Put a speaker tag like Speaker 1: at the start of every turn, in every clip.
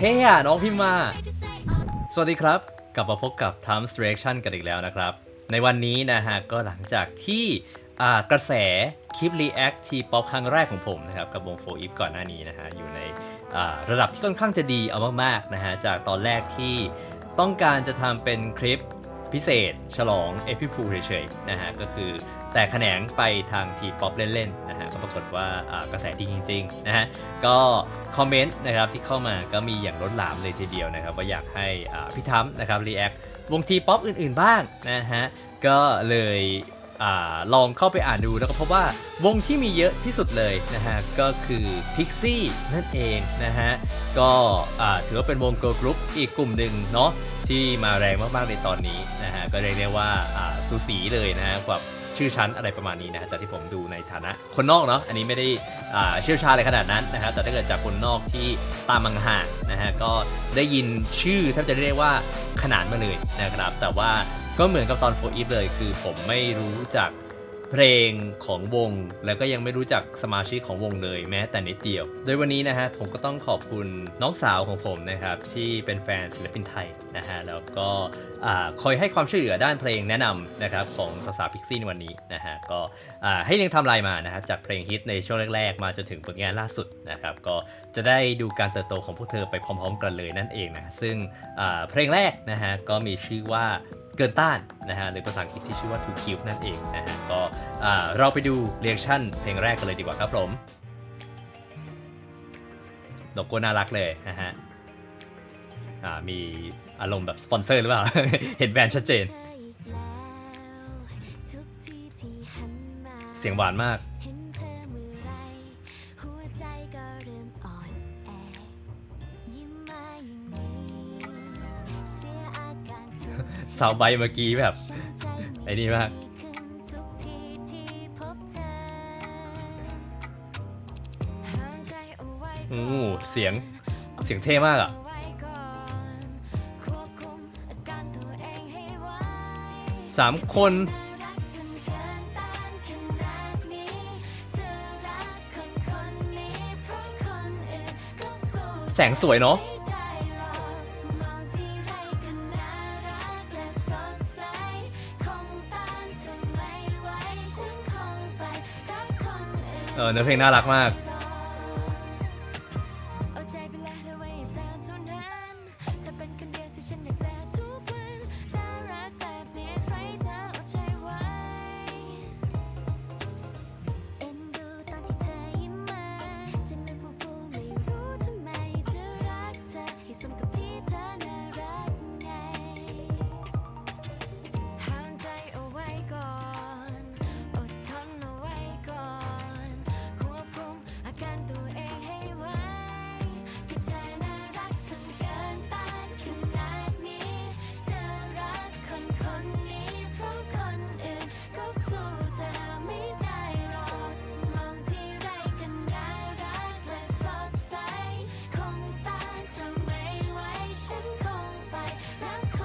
Speaker 1: เท่อะน้องพิมมา สวัสดีครับ กลับมาพบกับ Times Reaction กันอีกแล้วนะครับ ในวันนี้นะฮะ ก็หลังจากที่กระแสคลิป React ทีป๊อปครั้งแรกของผมนะครับ กับวงโฟอีฟก่อนหน้านี้นะฮะ อยู่ในระดับที่ค่อนข้างจะดีเอามากๆนะฮะ จากตอนแรกที่ต้องการจะทำเป็นคลิป พิเศษ ฉลองเอพิฟูเฉยๆนะฮะก็คือแต่แขนงไปทางทีป๊อปเล่นๆนะฮะก็ปรากฏว่ากระแสดีจริงๆนะฮะก็คอมเมนต์นะครับที่เข้ามาก็มีอย่างล้นหลามเลยทีเดียวนะครับว่าอยากให้พี่ทัมนะครับรีแอควงทีป๊อปอื่นๆบ้างนะฮะก็เลยอลองเข้าไปอ่านดูแล้วก็พบว่าวงที่มีเยอะที่สุดเลยนะฮะก็คือ Pixie นั่นเองนะฮะก็ถือว่าเป็นวงเกิร์ลกรุ๊ปอีกกลุ่มหนึ่งเนาะ ที่มาแรงมากๆในตอนนี้นะฮะก็เรียกได้ว่าสูสีเลยนะฮะกับชื่อชั้นอะไรประมาณนี้นะฮะจากที่ผมดูในฐานะคนนอกเนาะอันนี้ไม่ได้เชี่ยวชาญอะไรขนาดนั้นนะฮะแต่ถ้าเกิดจากคนนอกที่ตามมังห่างนะฮะก็ได้ยินชื่อแทบจะเรียกว่าขนานมาเลยนะครับ แต่ว่าก็เหมือนกับตอนโฟอีฟเลย คือผมไม่รู้จัก เพลงของวง แล้วก็ยังไม่รู้จักสมาชิกของวงเลยแม้แต่นิดเดียว โดยวันนี้นะฮะผมก็ต้องขอบคุณน้องสาวของผมนะครับที่เป็นแฟนศิลปินไทยนะฮะแล้วก็คอยให้ความช่วยเหลือด้านเพลงแนะนำนะครับของสาวๆพิกซี่ในวันนี้นะฮะก็ให้เรียงทำลายมานะครับจากเพลงฮิตในช่วงแรก ๆ มาจนถึงผลงานล่าสุดนะครับก็จะได้ดูการเติบโตของพวกเธอไปพร้อม ๆ กันเลยนั่นเองนะซึ่งเพลงแรกนะฮะก็มีชื่อว่า เกินต้านนะฮะหรือภาษาอังกฤษที่ชื่อว่า Too Cute นั่นเองนะฮะก็อ่าเราไปดูเรียกชั่นเพลงแรกกันเลยดีกว่าครับผมโลโก้น่ารักเลยนะฮะอ่ามีอารมณ์แบบสปอนเซอร์หรือเปล่า เห็นแบรนด์ชัดเจน เสียงหวานมาก
Speaker 2: สา
Speaker 1: วใบเมื่อกี้แบบไอ้นี่มาก
Speaker 2: โอ้เสี
Speaker 1: ยงเสียงเท่มากอะสามคนแสงสวยเนาะ
Speaker 2: อื่นเออ
Speaker 1: เนื้อเพลงน่ารักมาก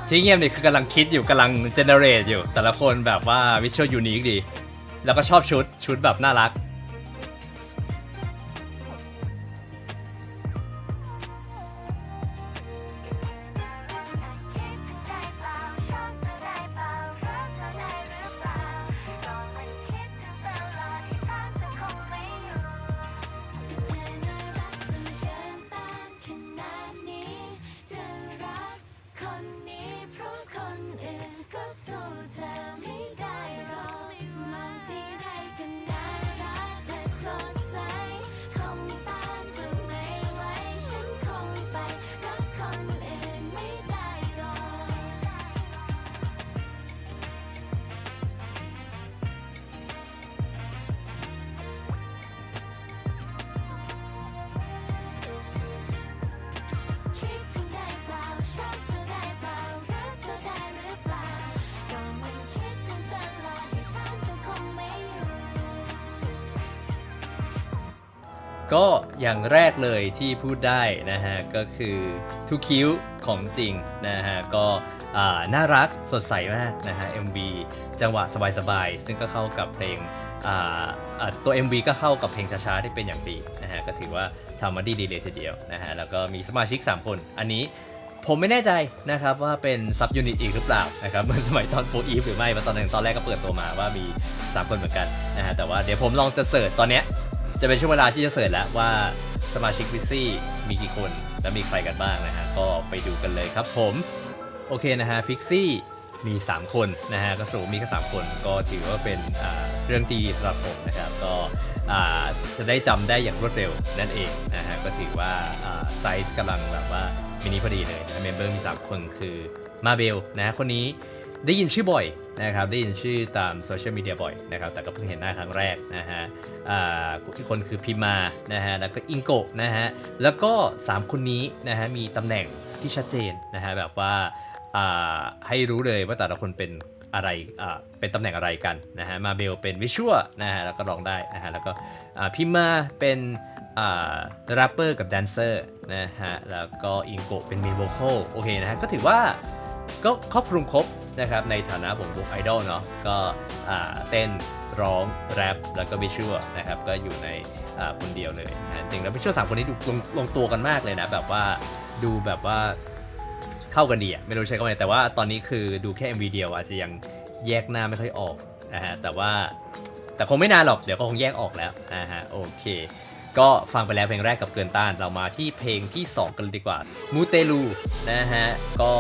Speaker 2: ที่เงี
Speaker 1: ยบนี่คือกำลังคิดอยู่กำลังเจเนเรตอยู่ แต่ละคนแบบว่าวิชวลยูนิคดี แล้วก็ชอบชุดชุดแบบน่ารัก
Speaker 2: ก็อย่า
Speaker 1: งแรกเลยที่พูดได้นะฮะก็คือทุกคิ้วของจริงนะฮะก็น่ารักสดใสมากนะฮะ MV จังหวะสบายๆ ซึ่งก็เข้ากับเพลงอ่าอ่าตัว MV ก็เข้ากับเพลงช้าๆ ได้เป็นอย่างดีนะฮะก็ถือว่าทำมาดีดีเลยทีเดียวนะฮะแล้วก็มีสมาชิก 3 คน อันนี้ผมไม่แน่ใจนะครับว่าเป็นซับยูนิตอีกหรือเปล่านะครับเหมือนสมัยตอนโฟอีฟหรือไม่เพราะตอนนั้นตอนแรกก็เปิดตัวมาว่ามี 3 คนเหมือนกันนะฮะแต่ว่าเดี๋ยวผมลองจะเสิร์ชตอนเนี้ย จะเป็นช่วงเวลาที่จะเสิร์ชแล้วว่าสมาชิกวิซซี่มีกี่คนและมีใครกันบ้างนะฮะก็ไปดูกันเลยครับผม โอเคนะฮะพิกซี่มี 3 คนนะฮะก็สรุปมีแค่3คนก็ถือว่าเป็นเรื่องดีสำหรับผมนะครับก็จะได้จำได้อย่างรวดเร็วนั่นเองนะฮะก็ถือว่าไซส์กำลังแบบว่ามินิพอดีเลยนะเมมเบอร์มี 3 คนคือมาเบลนะฮะคนนี้ ได้ยินชื่อบ่อยนะครับได้ยินชื่อตามโซเชียลมีเดียบ่อยนะครับแต่ก็เพิ่งเห็นหน้าครั้งแรกนะฮะอ่าอีกคนคือพิมานะฮะแล้วก็อิงโกะนะฮะแล้วก็ 3 คนนี้นะฮะมีตำแหน่งที่ชัดเจนนะฮะแบบว่าอ่าให้รู้เลยว่าแต่ละคนเป็นอะไรอ่าเป็นตำแหน่งอะไรกันนะฮะมาเบลเป็นวิชวลนะฮะแล้วก็ร้องได้นะฮะแล้วก็อ่าพิมมาเป็นอ่าแรปเปอร์กับแดนเซอร์นะฮะแล้วก็อิงโกะเป็นเมนโวคอลโอเคนะฮะก็ถือว่าก็ครอบคลุมครบ นะครับในฐานะผมวงไอดอลเนาะก็เต้นร้องแรปแล้วก็วิชวลนะครับก็อยู่ในคนเดียวเลยนะจริงแล้ววิชวลสามคนนี้ดูลงลงตัวกันมากเลยนะแบบว่าดูแบบว่าเข้ากันดีอะไม่รู้ใช้คำว่าไงแต่ว่าตอนนี้คือดูแค่ MV เดียวอาจจะยังแยกหน้าไม่ค่อยออกนะฮะแต่ว่าแต่คงไม่นานหรอกเดี๋ยวก็คงแยกออกแล้วนะฮะโอเค ก็ฟังไปแล้วเพลงแรกกับเกินต้าน เรามาที่เพลงที่ 2 กันดีกว่ามูเตลูนะฮะ ก็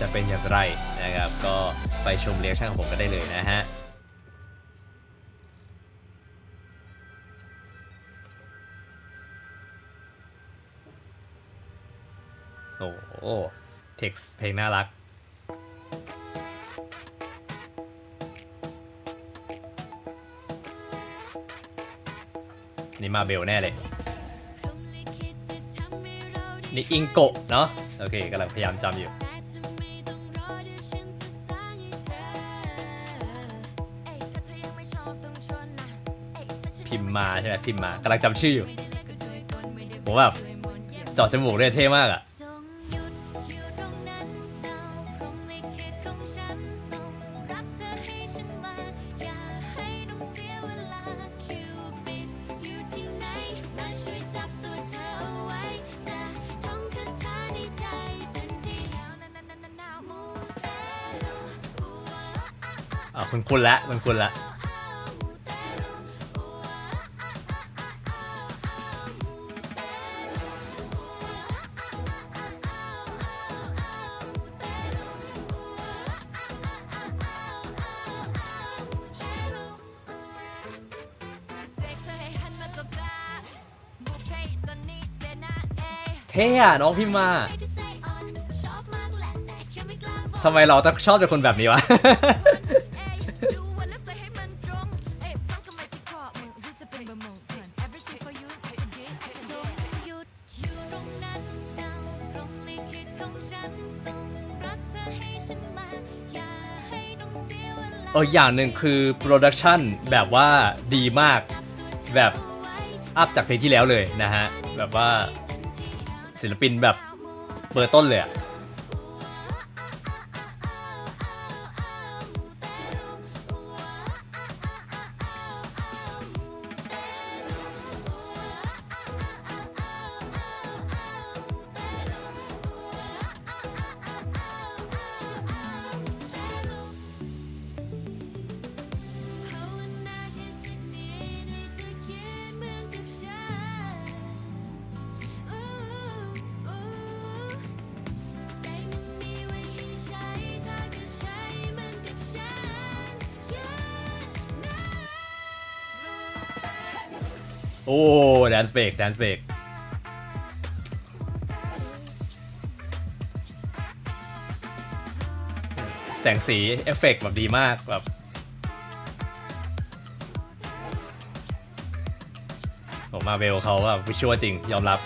Speaker 1: จะเป็นอย่างไรนะครับ ก็ไปชมเรียกชั่นของผมกันได้เลยนะฮะโอ้โหเท็กซ์เพลงน่ารัก นี่มาเบลแน่เลย นี่อิงโกะเนาะโอเคกำลังพยายามจำอยู่พิมมาใช่ไหมพิมมากำลังจำชื่ออยู่ผมแบบจอ
Speaker 2: ดจมูกเนี่ยเท่มากอะ อะอะอะ
Speaker 1: อะ
Speaker 2: อะเท่
Speaker 1: อะน้องพิมมาทำไมเราต้องชอบแต่คนแบบนี้วะ เอออย่างหนึ่งคือโปรดักชันแบบว่าดีมากแบบอัพจากเพลงที่แล้วเลยนะฮะ แบบว่าศิลปินแบบเบอร์ต้นเลยอะ
Speaker 2: อ้
Speaker 1: แดนสเบรกแดนสเบรกแสงสีเอฟเฟกต์แบบดีมากแบบผมมาเบลเขาแบบวิชวลจริง ยอมรับ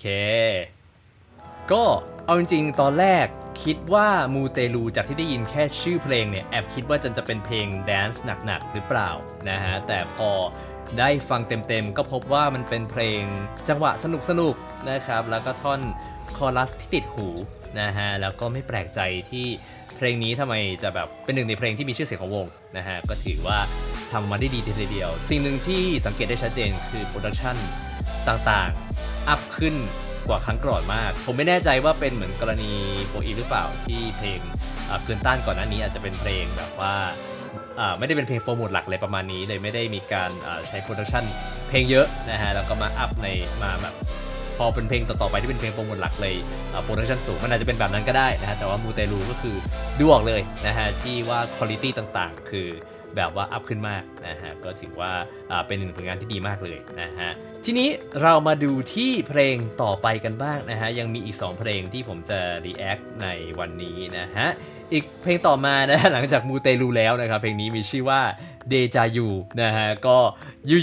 Speaker 1: เค ก็เอาจริงๆ ตอนแรกคิดว่ามูเตลูจากที่ได้ยินแค่ชื่อเพลงเนี่ย แอบคิดว่าจะจะเป็นเพลงแดนซ์หนักๆ หรือเปล่านะฮะ แต่พอได้ฟังเต็มๆ ก็พบว่ามันเป็นเพลงจังหวะสนุกๆ นะครับ แล้วก็ท่อนคอรัสที่ติดหูนะฮะ แล้วก็ไม่แปลกใจที่เพลงนี้ทำไมจะแบบเป็นหนึ่งในเพลงที่มีชื่อเสียงของวงนะฮะ ก็ถือว่าทำมาได้ดีทีเดียว สิ่งหนึ่งที่สังเกตได้ชัดเจนคือโปรดักชันต่างๆ อัพขึ้นกว่าครั้งก่อนมาก ผมไม่แน่ใจว่าเป็นเหมือนกรณีโฟอีหรือเปล่าที่เพลงอ่าคืนต้านก่อนหน้านี้อาจจะเป็นเพลงแบบว่าอ่าไม่ได้เป็นเพลงโปรโมทหลักเลยประมาณนี้เลยไม่ได้มีการอ่าใช้โปรดักชันเพลงเยอะนะฮะแล้วก็มาอัพในมาแบบพอเป็นเพลงต่อๆไปที่เป็นเพลงโปรโมทหลักเลยโปรดักชันสูงมันอาจจะเป็นแบบนั้นก็ได้นะฮะแต่ว่ามูเตลูก็คือดูออกเลยนะฮะที่ว่าคุณภาพต่างๆ คือ แบบว่าอัพขึ้นมากนะฮะก็ถือว่าเป็นหนึ่งผลงานที่ดีมากเลยนะฮะทีนี้เรามาดูที่เพลงต่อไปกันบ้างนะฮะยังมีอีก 2 เพลงที่ผมจะ react ในวันนี้นะฮะอีกเพลงต่อมานะหลังจากมูเตลูแล้วนะครับเพลงนี้มีชื่อว่าเดจายูนะฮะก็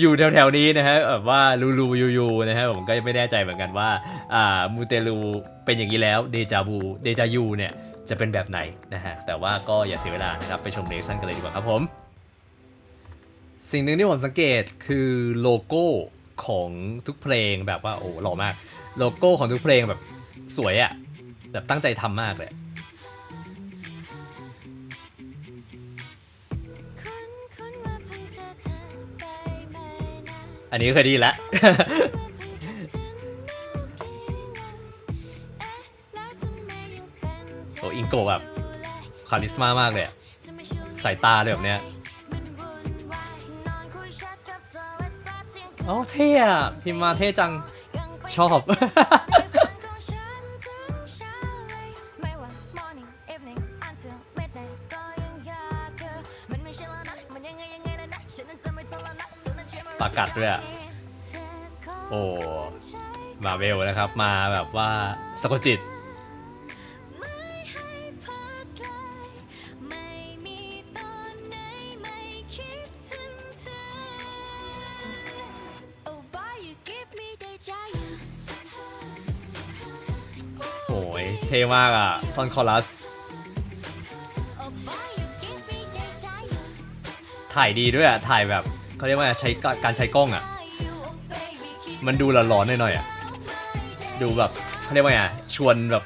Speaker 1: ยูๆแถวๆนี้นะฮะแบบว่าลูลูยูยูนะฮะผมก็ไม่แน่ใจเหมือนกันว่าอ่ามูเตลูเป็นอย่างนี้แล้วเดจาบูเดจายูเนี่ยจะเป็นแบบไหนนะฮะแต่ว่าก็อย่าเสียเวลานะครับไปชมเรชั่นกันเลยดีกว่าครับผม สิ่งหนึ่งที่ผมสังเกตคือโลโก้ของทุกเพลงแบบว่าโอ้หล่อมาก โลโก้ของทุกเพลงแบบสวยอะแบบตั้งใจทำมากเลย
Speaker 2: คุ้นคุ้นว่าเพิ่งเจอเธอไปไม่นาน
Speaker 1: อันนี้เคยไดีแล้วโอ้อิงโกะแบบคาริสมามากเลยอะสายตาเลยแบบเนี้ย โอ้เท่อะพิมพ์มาเท่จังชอบ ปากกัดด้วยอะโอ้ มาเวลนะครับ มาแบบว่าสะกดจิต ท่มากอะตอนคอรัส ถ่ายดีด้วยอะ ถ่ายแบบเขาเรียกว่าใช้การใช้กล้องอะ มันดูหลอนๆหน่อยๆอะ ดูแบบเขาเรียกว่าไงชวนแบบ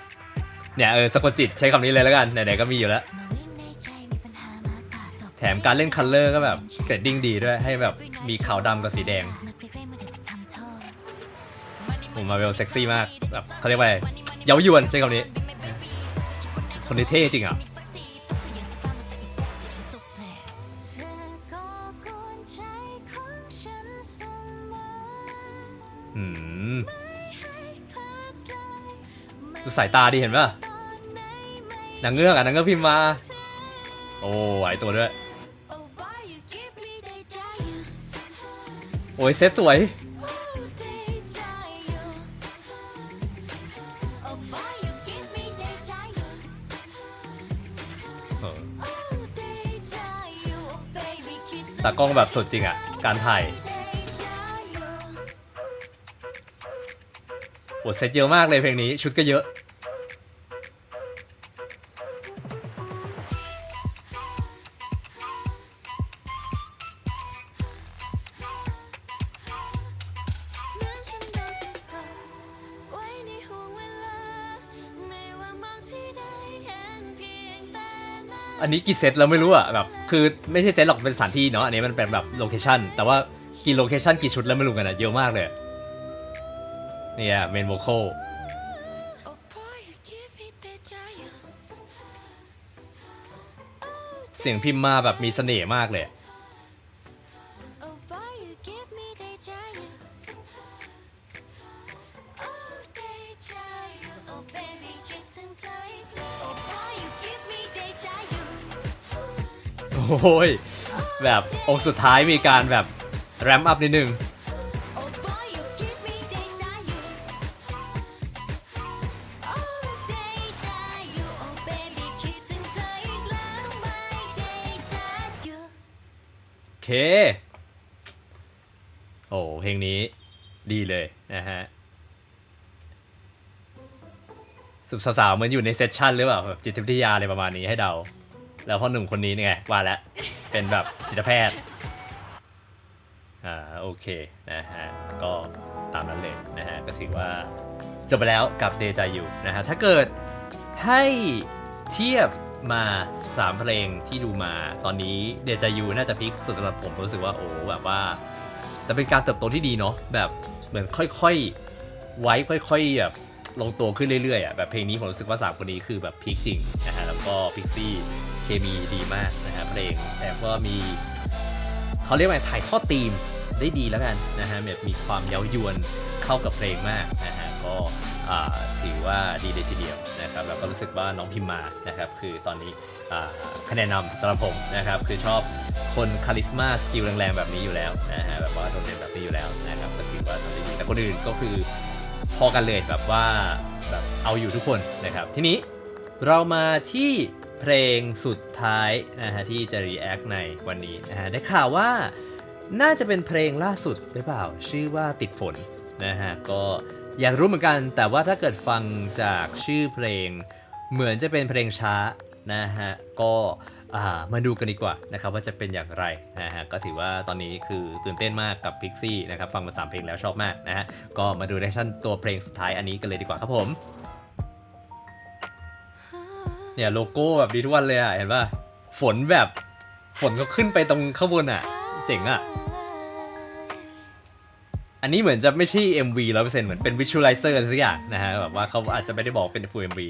Speaker 1: เนี่ยเออสะกดจิตใช้คำนี้เลยแล้วกัน ไหนๆก็มีอยู่แล้ว แถมการเล่นคัลเลอร์ก็แบบเกรดดิ้งดีด้วย ให้แบบมีขาวดำกับสีแดงผมมาเวลเซ็กซี่มากแบบเขาเรียกว่าเย้ายวนใช้คำนี้ คนนี้เท่จริงอะดูสายตาดีเห็นป่ะนางเงือกอะนางเงือกพิมพ์มา โอ้ไหวตัวด้วย โอ้ยเซตสวยากล้องแบบสดจริงอะการถ่ายโอ้เซตเยอะมากเลยเพลงนี้ชุดก็เยอะ กี่เซตเราไม่รู้อะแบบคือไม่ใช่เซตหรอกเป็นสถานที่เนาะอันนี้มันเป็นแบบโลเคชั่นแต่ว่ากี่โลเคชั่นกี่ชุดแล้วไม่รู้กันอะเยอะมากเลยเนี่ยเมนโวคอลเสียงพิมพ์มาแบบมีเสน่ห์มากเลย โอ้ยแบบองค์สุดท้ายมีการแบบแรมอัพนิดนึงโอเค โอ้เพลงนี้ดีเลยนะฮะสุบสาวๆเหมือนอยู่ในเซสชันหรือเปล่าแบบจิตวิทยาอะไรประมาณนี้ให้เดา แล้วพ่อหนุ่มคนนี้นี่ไงว่าแล้วเป็นแบบจิตแพทย์อ่าโอเคนะฮะก็ตามนั้นเลยนะฮะก็ถือว่าจบไปแล้วกับเดจายูนะฮะถ้าเกิดให้เทียบมา 3 เพลงที่ดูมาตอนนี้เดจายูน่าจะพีคสุดสำหรับผมรู้สึกว่าโอ้แบบว่าแต่เป็นการเติบโตที่ดีเนาะแบบเหมือนค่อยๆ ไว้ค่อยๆแบบ ลงตัวขึ้นเรื่อยๆอะแบบเพลงนี้ผมรู้สึกว่าสามคนนี้คือแบบพีคจริงนะฮะแล้วก็พิกซี่เคมีดีมากนะฮะเพลงแต่ก็มีเขาเรียกว่าถ่ายทอดธีมได้ดีแล้วกันนะฮะแบบมีความเย้ายวนเข้ากับเพลงมากนะฮะก็ถือว่าดีเลยทีเดียวนะครับแล้วก็รู้สึกว่าน้องพิมมานะครับคือตอนนี้คะแนนนำสำหรับผมนะครับคือชอบคนคาลิสมาสกิลแรงๆแบบนี้อยู่แล้วนะฮะแบบว่าโดดเด่นแบบนี้อยู่แล้วนะครับก็ถือว่าทำได้ดีแต่คนอื่นก็คือ พอกันเลยแบบว่าแบบเอาอยู่ทุกคนนะครับ ทีนี้เรามาที่เพลงสุดท้ายนะฮะที่จะรีแอคในวันนี้นะฮะได้ข่าวว่าน่าจะเป็นเพลงล่าสุดหรือเปล่า ชื่อว่าติดฝนนะฮะก็อยากรู้เหมือนกัน แต่ว่าถ้าเกิดฟังจากชื่อเพลง เหมือนจะเป็นเพลงช้า นะฮะก็มาดูกันดีกว่านะครับว่าจะเป็นอย่างไรนะฮะก็ถือว่าตอนนี้คือตื่นเต้นมากกับ Pixie นะครับฟังมาสามเพลงแล้วชอบมากนะฮะก็มาดูเรชั่นตัวเพลงสุดท้ายอันนี้กันเลยดีกว่าครับผมเนี่ยโลโก้แบบดีทุกวันเลยอะเห็นป่ะฝนแบบฝนก็ขึ้นไปตรงข้างบนอะเจ๋งอะอันนี้เหมือนจะไม่ใช่ MV ร้อยเปอร์เซ็นต์เหมือนเป็น visualizer อะไรสักอย่างนะฮะแบบว่าเขาอาจจะไม่ได้บอกเป็น full MV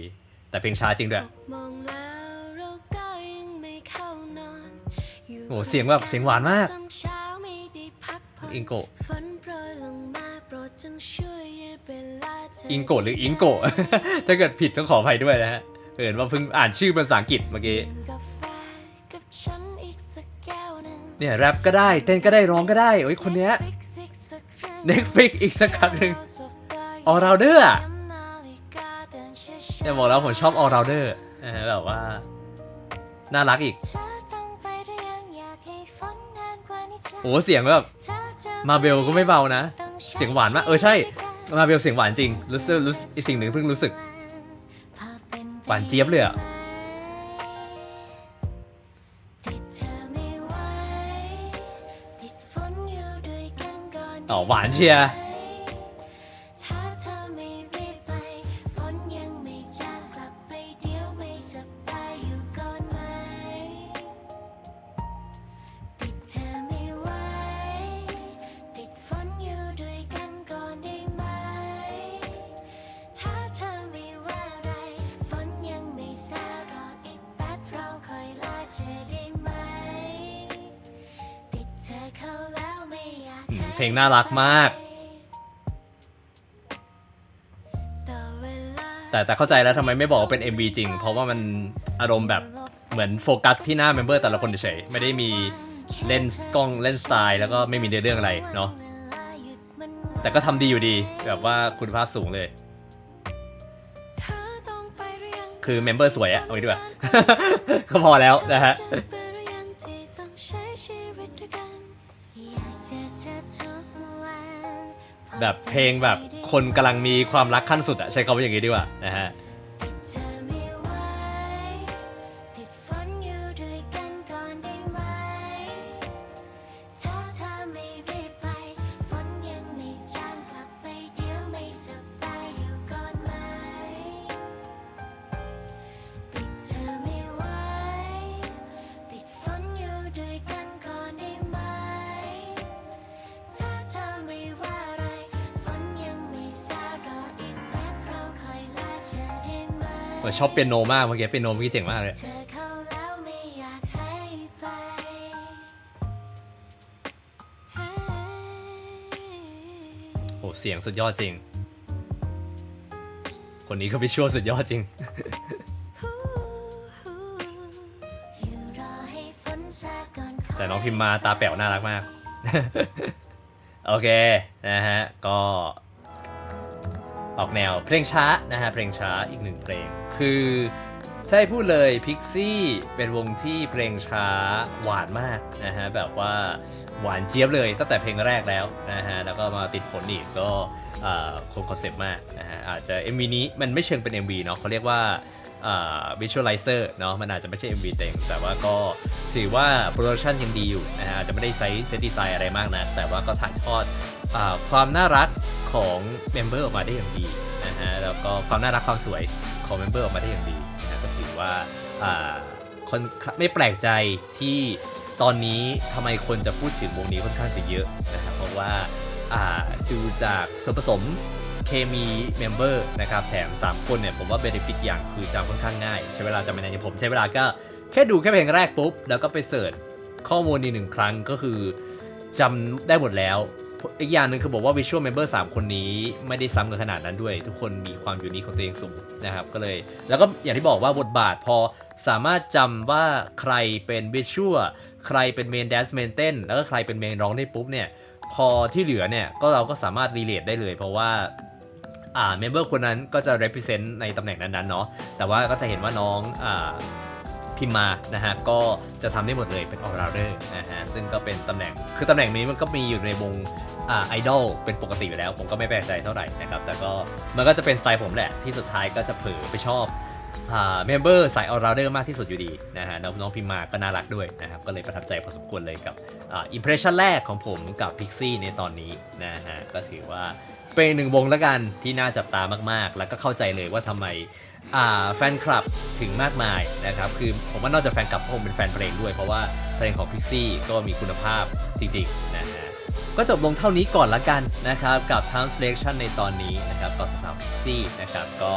Speaker 1: แต่เพลงช้าจริงด้วย โอ้เสียงแบบเสียงหวานมาก
Speaker 2: จนเช้าไม่ได้พักผ่อน
Speaker 1: อิงโกะ
Speaker 2: ฝนโปรยลงมาโปรดจงช่วยยืดเวลาเธ
Speaker 1: อิงโกะหรืออิงโกะถ้าเกิดผิดต้องขออภัยด้วยนะฮะเห็นว่าเพิ่งอ่านชื่อเป็นภาษาอังกฤษเมื่อกี้
Speaker 2: ดื่มกาแฟกับฉันอีกสักแก้วหนึ่ง
Speaker 1: เนี่ยแรปก็ได้ เต้นก็ได้ร้องก็ได้โอ้ยคนเนี้ย Netflix อีกสักครั้งหนึ่ง All Rounder อะเนี่ยบอกแล้วผมชอบ all rounder นะฮะแบบว่า น่ารักอีก โอ้เสียงแบบมาเบลก็ไม่เบานะ เสียงหวานมากเออใช่มาเบลเสียงหวานจริงรู้สึกรู้สึกอีกสิ่งหนึ่งเพิ่งรู้สึก หวานเจี๊ยบเลยอะ
Speaker 2: ติดเธอไม่ไหวติดฝนอยู่ด้วยกันก่อน
Speaker 1: อ๋อหวานเชียร์
Speaker 2: น่ารักมาก
Speaker 1: แต่แต่เข้าใจแล้วทำไมไม่บอกว่าเป็น MV จริง เพราะว่ามันอารมณ์แบบเหมือนโฟกัสที่หน้าเมมเบอร์แต่ละคนเฉยๆไม่ได้มีเล่นกล้องเล่นสไตล์แล้วก็ไม่มีเนื้อเรื่องอะไรเนาะแต่ก็ทำดีอยู่ดีแบบว่าคุณภาพสูงเลย คือเมมเบอร์สวยอะเอาไว้ด้วยก็พอแล้วนะฮะ แบบเพลงแบบคนกำลังมีความรักขั้นสุดอะใช้คำว่าอย่างนี้ดีกว่านะฮะ
Speaker 2: ไหม
Speaker 1: ผมชอบเปียโนมากเมื่อกี้เปียโนเมื่อกี้เจ๋งมากเลยโอ้เสียงสุดยอดจริง คนนี้ก็วิชัวสุดยอดจริงแต่น้องพิมมาตาแป๋วน่ารักมาก โอเค นะฮะ ก็ ออกแนวเพลงช้านะฮะเพลงช้าอีกหนึ่งเพลง คือให้พูดเลยพิกซี่เป็นวงที่เพลงช้าหวานมากนะฮะแบบว่าหวานเจี๊ยบเลยตั้งแต่เพลงแรกแล้วนะฮะแล้วก็มาติดฝนอีกก็คงคอนเซปต์มากนะฮะอาจจะ MV นี้มันไม่เชิงเป็น MV เนาะเขาเรียกว่าอ่า visualizer เนาะมันอาจจะไม่ใช่ MV เต็ม แต่ว่าก็ถือว่าโปรดักชันยังดีอยู่นะฮะอาจจะไม่ได้ใช้เซตดีไซน์อะไรมากนะ แต่ว่าก็ถ่ายทอดอความน่ารัก ของเมมเบอร์ออกมาได้อย่างดีนะฮะแล้วก็ความน่ารักความสวยของเมมเบอร์ออกมาได้อย่างดีนะฮะก็ถือว่าอ่าคนไม่แปลกใจที่ตอนนี้ทำไมคนจะพูดถึงวงนี้ค่อนข้างจะเยอะนะครับเพราะว่าอ่าดูจากส่วนผสมเคมีเมมเบอร์นะครับแถม 3 คนเนี่ยผมว่าเบนฟิตอย่างคือจำค่อนข้างง่าย ใช้เวลาจำไม่นานอย่างผมใช้เวลาก็แค่ดูแค่เพลงแรกปุ๊บ แล้วก็ไปเสิร์ชข้อมูลอีกหนึ่งครั้งก็คือจำได้หมดแล้ว อีกอย่างหนึ่งคือบอกว่า Visual Member 3 คนนี้ไม่ได้ซ้ำกันขนาดนั้นด้วย ทุกคนมีความยูนิคของตัวเองสูงนะครับ ก็เลย แล้วก็อย่างที่บอกว่าบทบาทพอสามารถจำว่าใครเป็น Visual ใครเป็น Main Dance Main เต้นแล้วก็ใครเป็น Main ร้องได้ปุ๊บเนี่ย พอที่เหลือเนี่ยก็เราก็สามารถ relate ได้เลย เพราะว่าอ่า member คนนั้นก็จะ represent ในตำแหน่งนั้นๆเนาะแต่ว่าก็จะเห็นว่าน้องอ่า พิมพ์มานะฮะก็จะทำได้หมดเลยเป็น all rounder นะฮะซึ่งก็เป็นตำแหน่งคือตำแหน่งนี้มันก็มีอยู่ในวงอ่าไอดอลเป็นปกติอยู่แล้ว ผมก็ไม่แปลกใจเท่าไหร่นะครับแต่ก็มันก็จะเป็นสไตล์ผมแหละที่สุดท้ายก็จะเผลอไปชอบอ่าเมมเบอร์สาย all rounder มากที่สุดอยู่ดีนะฮะน้องน้องพิมมาก็น่ารักด้วยนะครับก็เลยประทับใจพอสมควรเลยกับอ่าอิมเพรสชันแรกของผมกับ Pixie ในตอนนี้นะฮะก็ถือว่าเป็นหนึ่งวงแล้วกันที่น่าจับตามากๆ แล้วก็เข้าใจเลยว่าทำไม แฟนคลับถึงมากมายนะครับ คือผมว่านอกจากแฟนคลับผมเป็นแฟนเพลงด้วย เพราะว่าเพลงของพิกซี่ก็มีคุณภาพจริงๆนะฮะก็จบลงเท่านี้ก่อนละกันนะครับ กับ Time Selection ในตอนนี้นะครับก็สาวพิกซี่นะครับ ก็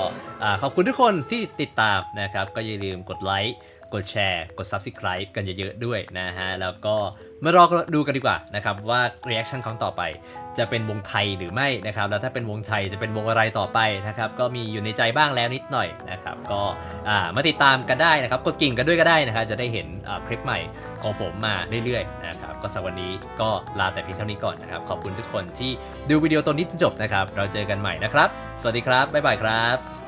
Speaker 1: ขอบคุณทุกคนที่ติดตามนะครับ ก็อย่าลืมกดไลค์ กดแชร์ กด Subscribe กันเยอะๆด้วยนะฮะ แล้วก็มารอดูกันดีกว่านะครับว่า reaction ครั้งต่อไป จะเป็นวงไทยหรือไม่นะครับ แล้วถ้าเป็นวงไทยจะเป็นวงอะไรต่อไปนะครับ ก็มีอยู่ในใจบ้างแล้วนิดหน่อยนะครับ ก็มาติดตามกันได้นะครับ กดกิ่งกันด้วยก็ได้นะครับจะได้เห็นคลิปใหม่ของผมมาเรื่อยๆนะครับก็สำหรับวันนี้ก็ลาแต่เพียงเท่านี้ก่อนนะครับ ขอบคุณทุกคนที่ดูวิดีโอตัวนี้จนจบนะครับ เราเจอกันใหม่นะครับ สวัสดีครับบ๊ายบายครับ